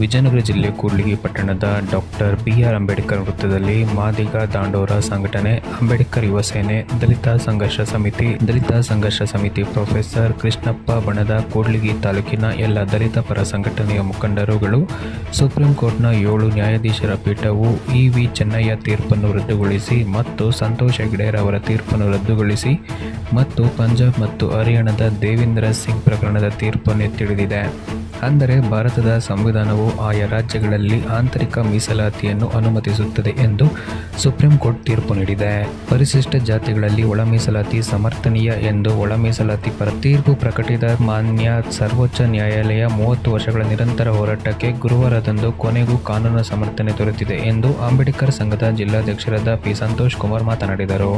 ವಿಜಯನಗರ ಜಿಲ್ಲೆ ಕೂಡ್ಲಿಗಿ ಪಟ್ಟಣದ doctor B R Ambedkar ವೃತ್ತದಲ್ಲಿ ಮಾದಿಗ ದಾಂಡೋರ ಸಂಘಟನೆ, ಅಂಬೇಡ್ಕರ್ ಯುವ ಸೇನೆ, ದಲಿತ ಸಂಘರ್ಷ ಸಮಿತಿ, ದಲಿತ ಸಂಘರ್ಷ ಸಮಿತಿ ಪ್ರೊಫೆಸರ್ ಕೃಷ್ಣಪ್ಪ ಬಣದ ಕೂಡ್ಲಿಗಿ ತಾಲೂಕಿನ ಎಲ್ಲ ದಲಿತ ಪರ ಸಂಘಟನೆಯ ಮುಖಂಡರುಗಳು, ಸುಪ್ರೀಂ ಕೋರ್ಟ್ನ ಏಳು ನ್ಯಾಯಾಧೀಶರ ಪೀಠವು ಇ ವಿ ಚೆನ್ನಯ್ಯ ತೀರ್ಪನ್ನು ರದ್ದುಗೊಳಿಸಿ ಮತ್ತು ಸಂತೋಷ್ ಹೆಗ್ಡೇರ್ ಅವರ ತೀರ್ಪನ್ನು ರದ್ದುಗೊಳಿಸಿ ಮತ್ತು ಪಂಜಾಬ್ ಮತ್ತು ಹರಿಯಾಣದ ದೇವೇಂದ್ರ ಸಿಂಗ್ ಪ್ರಕರಣದ ತೀರ್ಪನ್ನು ಎತ್ತಿಡಿದಿದೆ ಅಂದರೆ ಭಾರತದ ಸಂವಿಧಾನವು ಆಯಾ ರಾಜ್ಯಗಳಲ್ಲಿ ಆಂತರಿಕ ಮೀಸಲಾತಿಯನ್ನು ಅನುಮತಿಸುತ್ತದೆ ಎಂದು ಸುಪ್ರೀಂ ಕೋರ್ಟ್ ತೀರ್ಪು ನೀಡಿದೆ. ಪರಿಶಿಷ್ಟ ಜಾತಿಗಳಲ್ಲಿ ಒಳ ಮೀಸಲಾತಿ ಸಮರ್ಥನೀಯ ಎಂದು ಒಳ ಮೀಸಲಾತಿ ಪರ ತೀರ್ಪು ಪ್ರಕಟಿತ ಮಾನ್ಯ ಸರ್ವೋಚ್ಚ ನ್ಯಾಯಾಲಯ ಮೂವತ್ತು ವರ್ಷಗಳ ನಿರಂತರ ಹೋರಾಟಕ್ಕೆ ಗುರುವಾರದಂದು ಕೊನೆಗೂ ಕಾನೂನು ಸಮರ್ಥನೆ ದೊರೆತಿದೆ ಎಂದು ಅಂಬೇಡ್ಕರ್ ಸಂಘದ ಜಿಲ್ಲಾಧ್ಯಕ್ಷರಾದ ಪಿ ಸಂತೋಷ್ ಕುಮಾರ್ ಮಾತನಾಡಿದರು.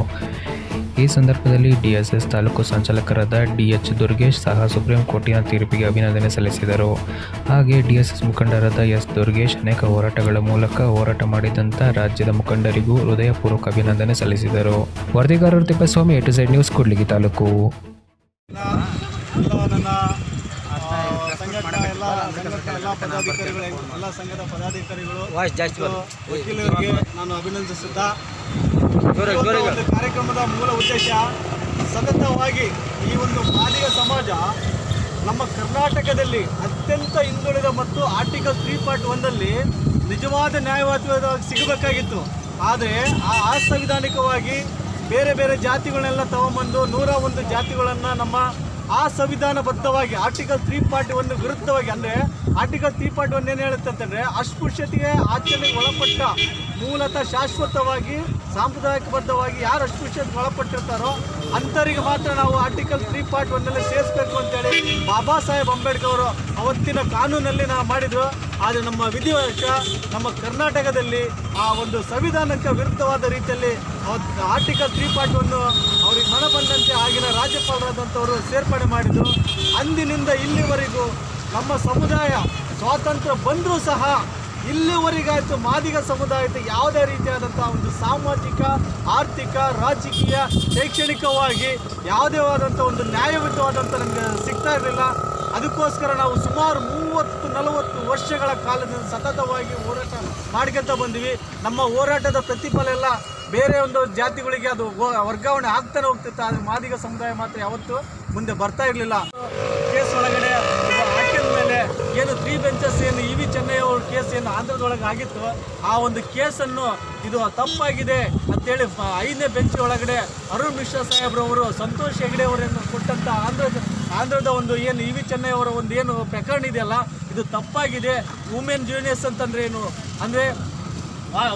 ಈ ಸಂದರ್ಭದಲ್ಲಿ ಡಿಎಸ್ಎಸ್ ತಾಲೂಕು ಸಂಚಾಲಕರಾದ ಡಿಎಚ್ ದುರ್ಗೇಶ್ ಸಹ ಸುಪ್ರೀಂ ಕೋರ್ಟಿನ ತೀರ್ಪಿಗೆ ಅಭಿನಂದನೆ ಸಲ್ಲಿಸಿದರು. ಹಾಗೆ ಡಿಎಸ್ಎಸ್ ಮುಖಂಡರಾದ ಎಸ್ ದುರ್ಗೇಶ್ ಅನೇಕ ಹೋರಾಟಗಳ ಮೂಲಕ ಹೋರಾಟ ಮಾಡಿದಂಥ ರಾಜ್ಯದ ಮುಖಂಡರಿಗೂ ಹೃದಯಪೂರ್ವಕ ಅಭಿನಂದನೆ ಸಲ್ಲಿಸಿದರು. ವರದಿಗಾರರು Tippaswamy A to side news Kudligi taluk. ಎಲ್ಲ ಸಂಘದ ಪದಾಧಿಕಾರಿಗಳು ವಕೀಲರಿಗೆ ನಾನು ಅಭಿನಂದಿಸುತ್ತಾ ಕಾರ್ಯಕ್ರಮದ ಮೂಲ ಉದ್ದೇಶ ಸತತವಾಗಿ ಈ ಒಂದು ಮಾದಿಗ ಸಮಾಜ ನಮ್ಮ ಕರ್ನಾಟಕದಲ್ಲಿ ಅತ್ಯಂತ ಹಿಂದುಳಿದ ಮತ್ತು ಆರ್ಟಿಕಲ್ ತ್ರೀ ಪಾರ್ಟ್ ಒಂದಲ್ಲಿ ನಿಜವಾದ ನ್ಯಾಯವಾದ ಸಿಗಬೇಕಾಗಿತ್ತು. ಆದರೆ ಆ ಅಸಂವಿಧಾನಿಕವಾಗಿ ಬೇರೆ ಬೇರೆ ಜಾತಿಗಳನ್ನೆಲ್ಲ ತಗೊಂಬಂದು ನೂರ ಒಂದು ಜಾತಿಗಳನ್ನು ನಮ್ಮ ಆ ಸಂವಿಧಾನಬದ್ಧವಾಗಿ ಆರ್ಟಿಕಲ್ ತ್ರೀ ಪಾರ್ಟಿ ಒಂದು ವಿರುದ್ಧವಾಗಿ ಅಂದರೆ ಆರ್ಟಿಕಲ್ ತ್ರೀ ಪಾರ್ಟಿ ಒನ್ ಏನು ಹೇಳುತ್ತೆ ಅಂತಂದರೆ ಅಸ್ಪೃಶ್ಯತೆಗೆ ಆಚರಣೆಗೆ ಒಳಪಟ್ಟ ಮೂಲತಃ ಶಾಶ್ವತವಾಗಿ, ಸಾಂಪ್ರದಾಯಿಕಬದ್ಧವಾಗಿ ಯಾರು ಅಸ್ಪೃಶ್ಯತೆ ಒಳಪಟ್ಟಿರ್ತಾರೋ ಅಂಥವರಿಗೆ ಮಾತ್ರ ನಾವು ಆರ್ಟಿಕಲ್ ತ್ರೀ ಪಾರ್ಟ್ ಒಂದಲ್ಲಿ ಸೇರಿಸಬೇಕು ಅಂತೇಳಿ ಬಾಬಾ ಸಾಹೇಬ್ ಅಂಬೇಡ್ಕರ್ ಅವರು ಅವತ್ತಿನ ಕಾನೂನಲ್ಲಿ ನಾವು ಮಾಡಿದ್ರು. ಆದರೆ ನಮ್ಮ ವಿಧಿವಶ ನಮ್ಮ ಕರ್ನಾಟಕದಲ್ಲಿ ಆ ಒಂದು ಸಂವಿಧಾನಕ್ಕೆ ವಿರುದ್ಧವಾದ ರೀತಿಯಲ್ಲಿ ಅವತ್ತು ಆರ್ಟಿಕಲ್ ತ್ರೀ ಪಾರ್ಟ್ ಒಂದು ಅವ್ರಿಗೆ ಮನ ಬಂದಂತೆ ಆಗಿನ ರಾಜ್ಯಪಾಲರಾದಂಥವರು ಸೇರ್ಪಡೆ ಮಾಡಿದರು. ಅಂದಿನಿಂದ ಇಲ್ಲಿವರೆಗೂ ನಮ್ಮ ಸಮುದಾಯ ಸ್ವಾತಂತ್ರ್ಯ ಬಂದರೂ ಸಹ ಇಲ್ಲಿವರೆಗಾಯ್ತು ಮಾದಿಗ ಸಮುದಾಯದ ಯಾವುದೇ ರೀತಿಯಾದಂಥ ಒಂದು ಸಾಮಾಜಿಕ, ಆರ್ಥಿಕ, ರಾಜಕೀಯ, ಶೈಕ್ಷಣಿಕವಾಗಿ ಯಾವುದೇ ಆದಂಥ ಒಂದು ನ್ಯಾಯಯುತವಾದಂಥ ನಮಗೆ ಸಿಗ್ತಾ ಇರಲಿಲ್ಲ. ಅದಕ್ಕೋಸ್ಕರ ನಾವು ಸುಮಾರು ಮೂವತ್ತು, ನಲವತ್ತು ವರ್ಷಗಳ ಕಾಲದಿಂದ ಸತತವಾಗಿ ಹೋರಾಟ ಮಾಡ್ಕೊಂತ ಬಂದ್ವಿ. ನಮ್ಮ ಹೋರಾಟದ ಪ್ರತಿಫಲ ಎಲ್ಲ ಬೇರೆ ಒಂದು ಜಾತಿಗಳಿಗೆ ಅದು ವರ್ಗಾವಣೆ ಆಗ್ತಾನೆ ಹೋಗ್ತಿತ್ತು. ಆದರೆ ಮಾದಿಗ ಸಮುದಾಯ ಮಾತ್ರ ಯಾವತ್ತೂ ಮುಂದೆ ಬರ್ತಾ ಇರಲಿಲ್ಲ ಕೇಸ್ ಒಳಗಡೆ ಇದು ಹಾಕಿದ ಮೇಲೆ ಏನು ತ್ರೀ ಬೆಂಚಸ್ ಏನು ಇ ವಿ ಚೆನ್ನೈ ಅವ್ರ ಕೇಸ್ ಏನು ಆಂಧ್ರದೊಳಗೆ ಆಗಿತ್ತು, ಆ ಒಂದು ಕೇಸನ್ನು ಇದು ತಪ್ಪಾಗಿದೆ ಅಂತೇಳಿ ಐದನೇ ಬೆಂಚ್ ಒಳಗಡೆ ಅರುಣ್ ಮಿಶ್ರಾ ಸಾಹೇಬ್ರವರು, ಸಂತೋಷ್ ಹೆಗಡೆ ಅವರನ್ನು ಕೊಟ್ಟಂಥ ಆಂಧ್ರದ ಆಂಧ್ರದ ಒಂದು ಏನು ಇ ವಿ ಚೆನ್ನೈ ಅವರ ಒಂದು ಏನು ಪ್ರಕರಣ ಇದೆಯಲ್ಲ, ಇದು ತಪ್ಪಾಗಿದೆ. ವುಮೆನ್ ಜೂನಿಯರ್ಸ್ ಅಂತಂದ್ರೆ ಏನು? ಅಂದರೆ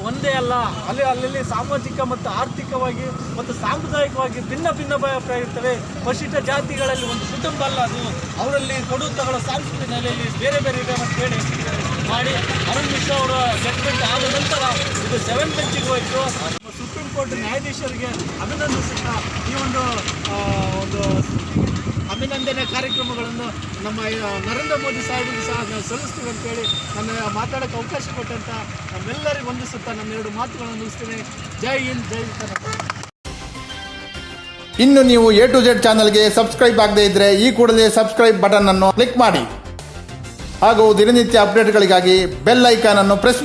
ಒಂದೇ ಅಲ್ಲ. ಅಲ್ಲಿ ಅಲ್ಲಲ್ಲಿ ಸಾಮಾಜಿಕ ಮತ್ತು ಆರ್ಥಿಕವಾಗಿ ಮತ್ತು ಸಾಂಪ್ರದಾಯಿಕವಾಗಿ ಭಿನ್ನ ಭಿನ್ನ ಇರ್ತವೆ. ಪರಿಶಿಷ್ಟ ಜಾತಿಗಳಲ್ಲಿ ಒಂದು ಕುಟುಂಬ ಅಲ್ಲ ಅದು. ಅವರಲ್ಲಿ ಕೊಡುತ್ತಗಳ ಸಾಂಸ್ಕೃತಿಕ ನೆಲೆಯಲ್ಲಿ ಬೇರೆ ಬೇರೆ ಇದೆ ಅಂತ ಹೇಳಿ ಮಾಡಿ ಅರುಣ್ ಮಿಶ್ರಾ ಅವರ ಜಡ್ಮೆಂಟ್ ಆದ ನಂತರ ಇದು ಸೆವೆನ್ ಬೆಂಚಿಗೆ ಹೋಯಿತು. ಸುಪ್ರೀಂ ಕೋರ್ಟ್ ನ್ಯಾಯಾಧೀಶರಿಗೆ ಅಭಿನಂದಿಸುತ್ತಾ ಈ ಒಂದು ಒಂದು ಅಭಿನಂದನೆ ಕಾರ್ಯಕ್ರಮಗಳನ್ನು ನಮ್ಮ ನರೇಂದ್ರ ಮೋದಿ ಸಾಹೇಬರಿಗೆ ಸಹ ನಾವು ಸಲ್ಲಿಸ್ತೀವಿ ಅಂತೇಳಿ ನನ್ನ ಮಾತಾಡೋಕ್ಕೆ ಅವಕಾಶ ಕೊಟ್ಟಂತ ನಮ್ಮೆಲ್ಲರಿಗೂ ವಂದಿಸುತ್ತಾ ನನ್ನ ಎರಡು ಮಾತುಗಳನ್ನು ಮುಗಿಸ್ತೀನಿ. ಜೈ ಹಿಂದ್, ಜೈ ಕರ್ನಾಟಕ ಇನ್ನು ನೀವು ಎ ಟು ಜೆಡ್ ಚಾನಲ್ಗೆ ಸಬ್ಸ್ಕ್ರೈಬ್ ಆಗದೇ ಇದ್ದರೆ ಈ ಕೂಡಲೇ ಸಬ್ಸ್ಕ್ರೈಬ್ ಬಟನ್ ಅನ್ನು ಕ್ಲಿಕ್ ಮಾಡಿ. ಹಾಗೂ ದಿನನಿತ್ಯ ಅಪ್ಡೇಟ್ಗಳಿಗಾಗಿ ಬೆಲ್ ಐಕಾನ್ ಅನ್ನು ಪ್ರೆಸ್